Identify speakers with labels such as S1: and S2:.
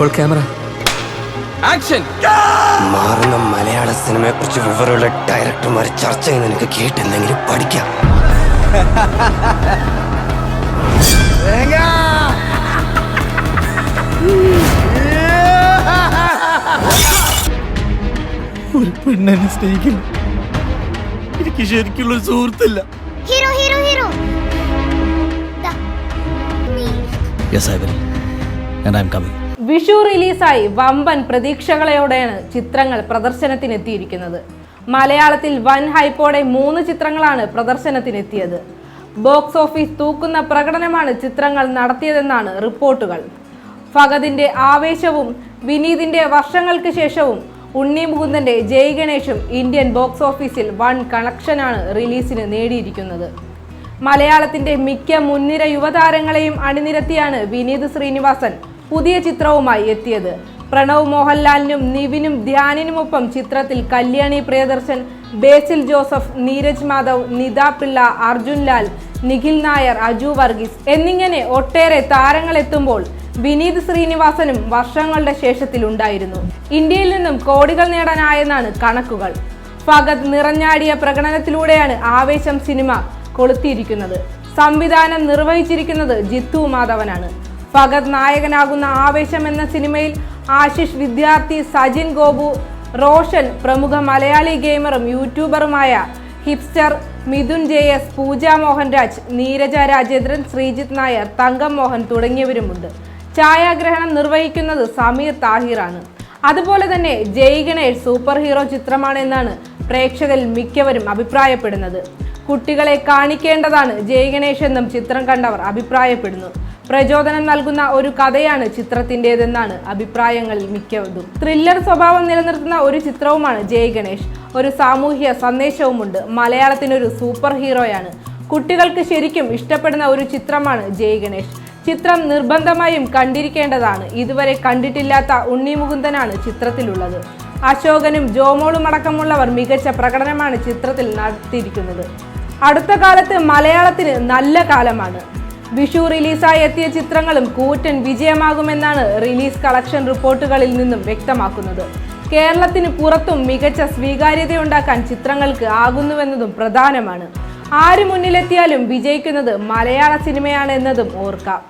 S1: ഇപ്പോൾ camera
S2: action
S3: മാറുന്ന മലയാള സിനിമയെ കുറിച്ച് വിവരമുള്ള ഡയറക്ടർമാർ ചർച്ച ചെയ്യുന്ന എനിക്ക് കേട്ടില്ലെങ്കിലും പഠിക്കാം.
S4: ഒരു പെണ്ണെന്നെ സ്നേഹിക്കുന്നു എനിക്ക് ശരിക്കുള്ള സുഹൃത്തില്ല.
S5: Hero hero hero. ദാ, നീ.
S4: Yes I will and I am coming
S6: Vishu റിലീസായി വമ്പൻ പ്രതീക്ഷകളോടെയാണ് ചിത്രങ്ങൾ പ്രദർശനത്തിനെത്തിയിരിക്കുന്നത്. മലയാളത്തിൽ വൻ ഹൈപ്പോടെ മൂന്ന് ചിത്രങ്ങളാണ് പ്രദർശനത്തിനെത്തിയത്. ബോക്സ് ഓഫീസ് തൂക്കുന്ന പ്രകടനമാണ് ചിത്രങ്ങൾ നടത്തിയതെന്നാണ് റിപ്പോർട്ടുകൾ. ഫഗദിന്റെ ആവേശവും വിനീതിന്റെ വർഷങ്ങൾക്ക് ശേഷവും ഉണ്ണി മുകുന്ദന്റെ ജയ് ഗണേഷും ഇന്ത്യൻ ബോക്സ് ഓഫീസിൽ വൺ കണക്ഷനാണ് റിലീസിന് നേടിയിരിക്കുന്നത്. മലയാളത്തിന്റെ മിക്ക മുൻനിര യുവതാരങ്ങളെയും അണിനിരത്തിയാണ് വിനീത് ശ്രീനിവാസൻ പുതിയ ചിത്രവുമായി എത്തിയത്. പ്രണവ് മോഹൻലാലിനും നിവിനും ധ്യാനിനുമൊപ്പം ചിത്രത്തിൽ കല്യാണി പ്രിയദർശൻ ബേസിൽ ജോസഫ് നീരജ് മാധവ് നിത പിള്ള അർജുൻ ലാൽ നിഖിൽ നായർ അജു വർഗീസ് എന്നിങ്ങനെ ഒട്ടേറെ താരങ്ങളെത്തുമ്പോൾ വിനീത് ശ്രീനിവാസനും വർഷങ്ങളുടെ ശേഷത്തിലുണ്ടായിരുന്നു ഇന്ത്യയിൽ നിന്നും കോടികൾ നേടാനായെന്നാണ് കണക്കുകൾ. ഫഗത് നിറഞ്ഞാടിയ പ്രകടനത്തിലൂടെയാണ് ആവേശം സിനിമ കൊളുത്തിയിരിക്കുന്നത്. സംവിധാനം നിർവഹിച്ചിരിക്കുന്നത് ജിത്തു മാധവനാണ്. ഫഗത് നായകനാകുന്ന ആവേശം എന്ന സിനിമയിൽ ആശിഷ് വിദ്യാർത്ഥി സജിൻ ഗോപു റോഷൻ പ്രമുഖ മലയാളി ഗെയിമറും യൂട്യൂബറുമായ hipster Mithun J S Pooja Mohanraj Neeraja Rajendran Sreejith Nair Thankam Mohan തുടങ്ങിയവരുമുണ്ട്. ഛായാഗ്രഹണം നിർവഹിക്കുന്നത് സമീർ താഹിറാണ്. അതുപോലെ തന്നെ ജയ് ഗണേഷ് സൂപ്പർ ഹീറോ ചിത്രമാണെന്നാണ് പ്രേക്ഷകരിൽ മിക്കവരും അഭിപ്രായപ്പെടുന്നത്. കുട്ടികളെ കാണിക്കേണ്ടതാണ് ജയ് ഗണേഷ് എന്നും ചിത്രം കണ്ടവർ അഭിപ്രായപ്പെടുന്നു. പ്രചോദനം നൽകുന്ന ഒരു കഥയാണ് ചിത്രത്തിന്റെതെന്നാണ് അഭിപ്രായങ്ങളിൽ മിക്കതും. ത്രില്ലർ സ്വഭാവം നിലനിർത്തുന്ന ഒരു ചിത്രവുമാണ് ജയ് ഗണേഷ്. ഒരു സാമൂഹ്യ സന്ദേശവുമുണ്ട്. മലയാളത്തിനൊരു സൂപ്പർ ഹീറോയാണ്. കുട്ടികൾക്ക് ശരിക്കും ഇഷ്ടപ്പെടുന്ന ഒരു ചിത്രമാണ് ജയ് ഗണേഷ്. ചിത്രം നിർബന്ധമായും കണ്ടിരിക്കേണ്ടതാണ്. ഇതുവരെ കണ്ടിട്ടില്ലാത്ത ഉണ്ണി മുകുന്ദനാണ് ചിത്രത്തിലുള്ളത്. അശോകനും ജോമോളും അടക്കമുള്ളവർ മികച്ച പ്രകടനമാണ് ചിത്രത്തിൽ നടത്തിയിരിക്കുന്നത്. അടുത്ത കാലത്ത് മലയാളത്തിന് നല്ല കാലമാണ്. വിഷു റിലീസായി എത്തിയ ചിത്രങ്ങളും കൂറ്റൻ വിജയമാകുമെന്നാണ് റിലീസ് കളക്ഷൻ റിപ്പോർട്ടുകളിൽ നിന്നും വ്യക്തമാക്കുന്നത്. കേരളത്തിന് പുറത്തും മികച്ച സ്വീകാര്യതയുണ്ടാക്കാൻ ചിത്രങ്ങൾക്ക് ആകുന്നുവെന്നതും പ്രധാനമാണ്. ആര് മുന്നിലെത്തിയാലും വിജയിക്കുന്നത് മലയാള സിനിമയാണ് എന്നതും ഓർക്കാം.